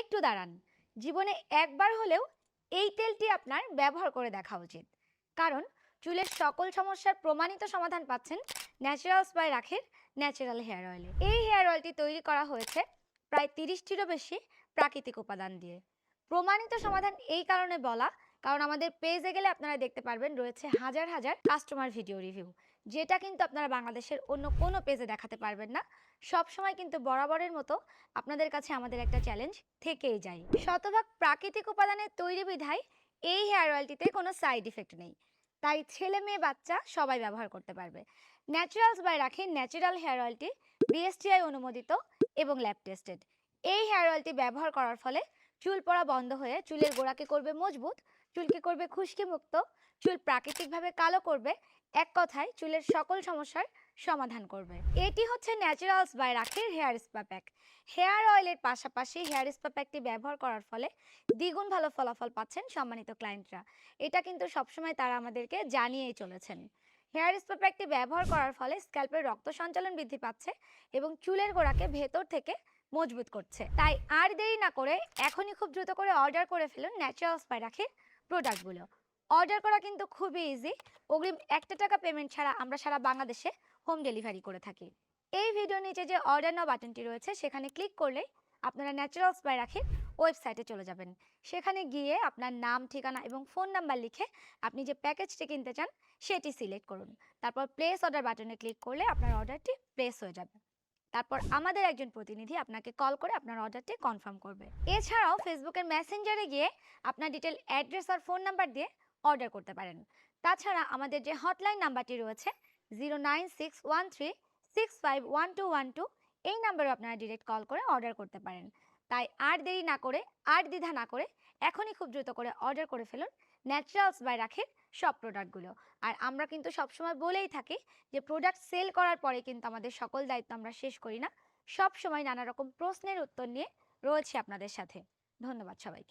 একটু দাঁড়ান। জীবনে একবার হলেও এই তেলটি আপনার ব্যবহার করে দেখা উচিত। কারণ চুলের সকল সমস্যার প্রমাণিত সমাধান পাচ্ছেন ন্যাচারালস বাই রাখের ন্যাচারাল হেয়ার অয়েলে। এই হেয়ার অয়েলটি তৈরি করা হয়েছে প্রায় তিরিশটিরও বেশি প্রাকৃতিক উপাদান দিয়ে। প্রমাণিত সমাধান এই কারণে বলা কারণ আমাদের পেজে গেলে আপনারা দেখতে পারবেন রয়েছে হাজার হাজার কাস্টমার ভিডিও রিভিউ যেটা কিন্তু আপনারা বাংলাদেশের অন্য কোনো পেজে দেখাতে পারবেন না। সব সময় কিন্তু বরাবরের মতো আপনাদের কাছে আমাদের একটা চ্যালেঞ্জ থেকেই যায়। শতভাগ প্রাকৃতিক উপাদানের তৈরি বিধায় এই হেয়ার অয়েলটিতে কোনো সাইড ইফেক্ট নেই। তাই ছেলে মেয়ে বাচ্চা সবাই ব্যবহার করতে পারবে। Naturals by Rakhi natural hair অয়েলটি BSTI অনুমোদিত এবং ল্যাব টেস্টেড এই হেয়ার অয়েলটি ব্যবহার করার ফলে চুল পড়া বন্ধ হয়ে চুলের গোড়াকে করবে মজবুত, চুলকে করবে খুশকি মুক্ত চুল প্রাকৃতিকভাবে কালো করবে, এক কথায় চুলের সকল সমস্যার সমাধান করবে। এটি হচ্ছে ন্যাচারালস বাই রাখির হেয়ার স্পা প্যাক। হেয়ার অয়েলের পাশাপাশি হেয়ার স্পা প্যাকটি ব্যবহার করার ফলে দ্বিগুণ ভালো ফলাফল পাচ্ছেন সম্মানিত ক্লায়েন্টরা। এটা কিন্তু সবসময় তারা আমাদেরকে জানিয়েই চলেছেন। হেয়ার স্পা প্যাকটি ব্যবহার করার ফলে স্ক্যাল্পের রক্ত সঞ্চালন বৃদ্ধি পাচ্ছে এবং চুলের গোড়াকে ভেতর থেকে মজবুত করছে। তাই আর দেরি না করে এখনই খুব দ্রুত করে অর্ডার করে ফেলুন ন্যাচারাল স্পাই রাখির প্রোডাক্টগুলো অর্ডার করা কিন্তু খুবই ইজি অগ্রিম একটা টাকা পেমেন্ট ছাড়া আমরা সারা বাংলাদেশে হোম ডেলিভারি করে থাকি। এই ভিডিও নিচে যে অর্ডার নাও বাটনটি রয়েছে, সেখানে ক্লিক করলেই আপনারা ন্যাচারাল স্পাই রাখি ওয়েবসাইটে চলে যাবেন। সেখানে গিয়ে আপনার নাম, ঠিকানা এবং ফোন নাম্বার লিখে আপনি যে প্যাকেজটি কিনতে চান, সেটি সিলেক্ট করুন। তারপর প্লেস অর্ডার বাটনে ক্লিক করলে আপনার অর্ডারটি প্লেস হয়ে যাবে। তারপর আমাদের একজন প্রতিনিধি আপনাকে কল করে আপনার অর্ডারটি কনফার্ম করবে। এছাড়াও ফেসবুকের মেসেঞ্জারে গিয়ে আপনার ডিটেল অ্যাড্রেস আর ফোন নাম্বার দিয়ে অর্ডার করতে পারেন। তাছাড়া আমাদের যে হটলাইন নাম্বারটি রয়েছে zero nine six one three six five one two one two, এই নাম্বারে আপনারা ডিরেক্ট কল করে অর্ডার করতে পারেন। তাই আর দেরি না করে, আর দ্বিধা না করে এখনই খুব দ্রুত করে অর্ডার করে ফেলুন। ন্যাচারালস বাই রাখের সব প্রোডাক্টগুলো আর আমরা কিন্তু সবসময় বলেই থাকি যে প্রোডাক্ট সেল করার পরে কিন্তু আমাদের সকল দায়িত্ব আমরা শেষ করি না। সব সময় নানা রকম প্রশ্নের উত্তর নিয়ে রয়েছে আপনাদের সাথে। ধন্যবাদ সবাইকে।